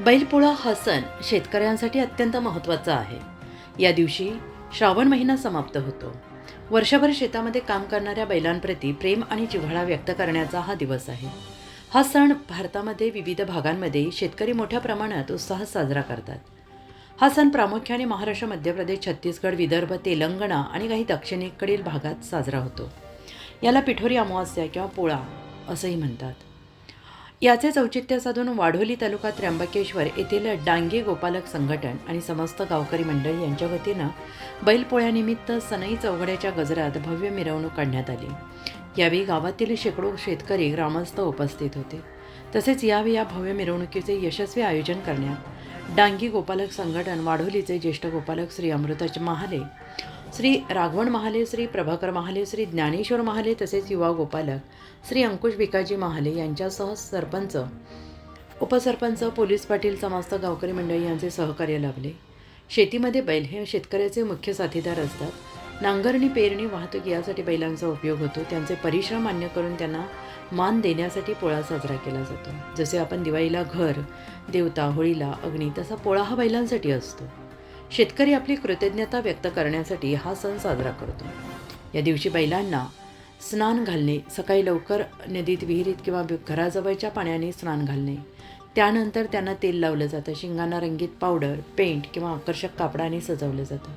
बैलपोळा हा सण शेतकऱ्यांसाठी अत्यंत महत्त्वाचा आहे. या दिवशी श्रावण महिना समाप्त होतो. वर्षभर शेतामध्ये काम करणाऱ्या बैलांप्रती प्रेम आणि जिव्हाळा व्यक्त करण्याचा हा दिवस आहे. हा सण भारतामध्ये विविध भागांमध्ये शेतकरी मोठ्या प्रमाणात उत्साहात साजरा करतात. हा सण प्रामुख्याने महाराष्ट्र मध्य प्रदेश छत्तीसगड विदर्भ तेलंगणा आणि काही दक्षिणेकडील भागात साजरा होतो. याला पिठोरी अमावास्या किंवा पोळा असंही म्हणतात. याचेच औचित्य साधून वाढोली तालुका त्र्यंबकेश्वर येथील डांगे गोपालक संघटन आणि समस्त गावकरी मंडळी यांच्या वतीनं बैलपोळ्यानिमित्त सनई चौघड्याच्या गजरात भव्य मिरवणूक काढण्यात आली. यावेळी गावातील शेकडो शेतकरी ग्रामस्थ उपस्थित होते. तसेच यावेळी या भव्य मिरवणुकीचे यशस्वी आयोजन करण्यात डांगी गोपालक संघटन वाढोलीचे ज्येष्ठ गोपालक श्री अमृताज महाले श्री राघवण महाले श्री प्रभाकर महाले श्री ज्ञानेश्वर महाले तसेच युवा गोपालक श्री अंकुश भिकाजी महाले यांच्यासह सरपंच उपसरपंच पोलीस पाटील समस्त गावकरी मंडळी यांचे सहकार्य लाभले. शेतीमध्ये बैल हे शेतकऱ्याचे मुख्य साथीदार असतात. नांगरणी पेरणी वाहतूक यासाठी बैलांचा उपयोग होतो. त्यांचे परिश्रम मान्य करून त्यांना मान देण्यासाठी पोळा साजरा केला जातो. जसे आपण दिवाळीला घर देवता होळीला अग्नी तसा पोळा हा बैलांसाठी असतो. शेतकरी आपली कृतज्ञता व्यक्त करण्यासाठी हा सण साजरा करतो. या दिवशी बैलांना स्नान घालणे सकाळी लवकर नदीत विहिरीत किंवा घराजवळच्या पाण्याने स्नान घालणे. त्यानंतर त्यांना तेल लावलं जातं शिंगांना रंगीत पावडर पेंट किंवा आकर्षक कापडाने सजवलं जातं.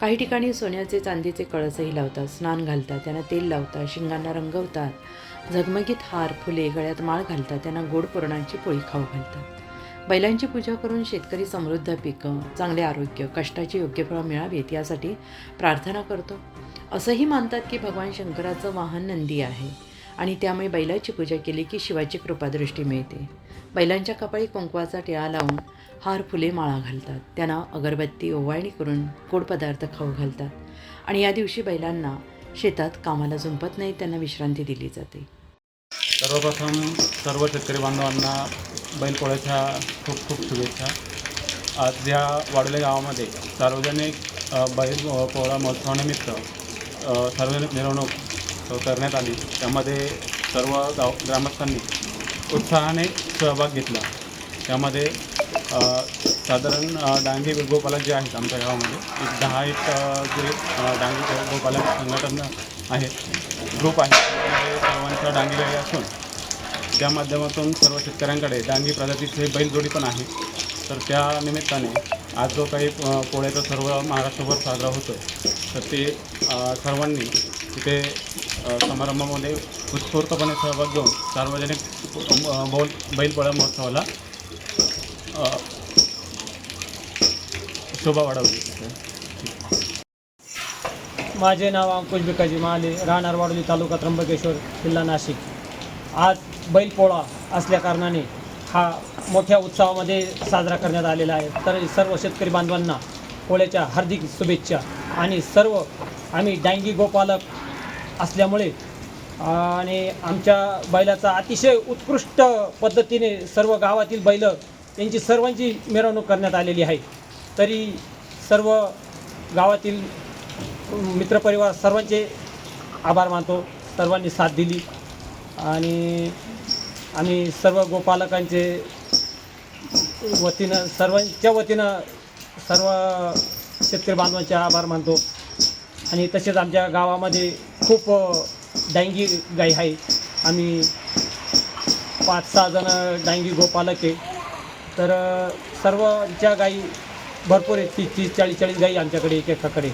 काही ठिकाणी सोन्याचे चांदीचे कळसही लावतात स्नान घालतात त्यांना तेल लावतात शिंगांना रंगवतात झगमगीत हार फुले गळ्यात माळ घालतात त्यांना गोड पुरणांची पोळी खाऊ घालतात. बैलांची पूजा करून शेतकरी समृद्ध पिकं चांगले आरोग्य कष्टाची योग्य फळं मिळावीत यासाठी प्रार्थना करतो. असंही मानतात की भगवान शंकराचं वाहन नंदी आहे आणि त्यामुळे बैलाची पूजा केली की शिवाची कृपादृष्टी मिळते. बैलांच्या कपाळी कुंकवाचा टिळा लावून हार फुले माळा घालतात. त्यांना अगरबत्ती ओवाळणी करून गोड पदार्थ खाऊ घालतात. आणि या दिवशी बैलांना शेतात कामाला झुंपत नाही त्यांना विश्रांती दिली जाते. सर्वप्रथम सर्व शेतकरी बांधवांना बैलपोळ्याच्या खूप खूप शुभेच्छा. आज या वाडोले गावामध्ये सार्वजनिक बैल पोळा महोत्सवानिमित्त सार्वजनिक मिरवणूक करण्यात आली. त्यामध्ये सर्व गाव ग्रामस्थांनी उत्साहाने सहभाग घेतला. त्यामध्ये साधारण डांगी गोपालक जे आहेत आमच्या गावामध्ये एक दहा एक जे डांगी गोपालक संघटन आहेत ग्रुप आहे. सर्वांचा सर्वांच्या डांगी असून त्या माध्यमातून सर्व शेतकऱ्यांकडे डांगी प्रजातीचे बैलजोडी पण आहे. तर त्या निमित्ताने आज जो काही पोळ्याचा सर्व महाराष्ट्रभर साजरा होतो तर ते सर्वांनी तिथे समारंभामध्ये उत्स्फूर्तपणे सहभाग घेऊन सार्वजनिक बोल बैलपोळा महोत्सवाला शोभा वाढवली. माझे नाव अंकुश भिकाजी महाले राहणार वाडोली तालुका त्र्यंबकेश्वर जिल्हा नाशिक. आज बैलपोळा असल्या कारणाने हा मोठ्या उत्सवामध्ये साजरा करण्यात आलेला आहे. तर सर्व शेतकरी बांधवांना पोळ्याच्या हार्दिक शुभेच्छा. आणि सर्व आम्ही डांगी गोपालक असल्यामुळे आणि आमच्या बैलाचा अतिशय उत्कृष्ट पद्धतीने सर्व गावातील बैल यांची सर्वांची मिरवणूक करण्यात आलेली आहे. तरी सर्व गावातील मित्रपरिवार सर्वांचे आभार मानतो. सर्वांनी साथ दिली. आणि आम्ही सर्व गोपालकांचे वतीनं सर्वांच्या वतीनं सर्व शेतकरी बांधवांचे आभार मानतो. आणि तसेच आमच्या गावामध्ये खूप डांगी गाई आहे. आम्ही पाच सहा जण डांगी गोपालक आहे. तर सर्वच्या गाई भरपूर आहेत. तीस तीस चाळीस चाळीस गाई आमच्याकडे एक एकाकडे.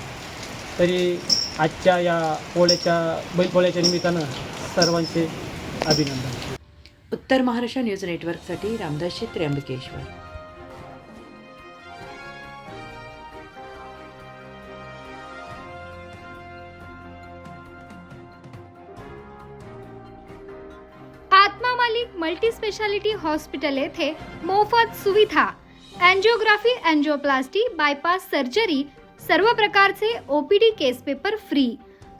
तरी आजच्या या पोळ्याच्या बैलपोळ्याच्या निमित्तानं सर्वांचे अभिनंदन. उत्तर महाराष्ट्र न्यूज नेटवर्कसाठी Ramdasji Trimbakeshwar. Atma Malik multi specialty hospital येथे मोफत सुविधा अँजिओग्राफी अँजिओप्लास्टी बायपास सर्जरी सर्व प्रकारचे OPD case paper free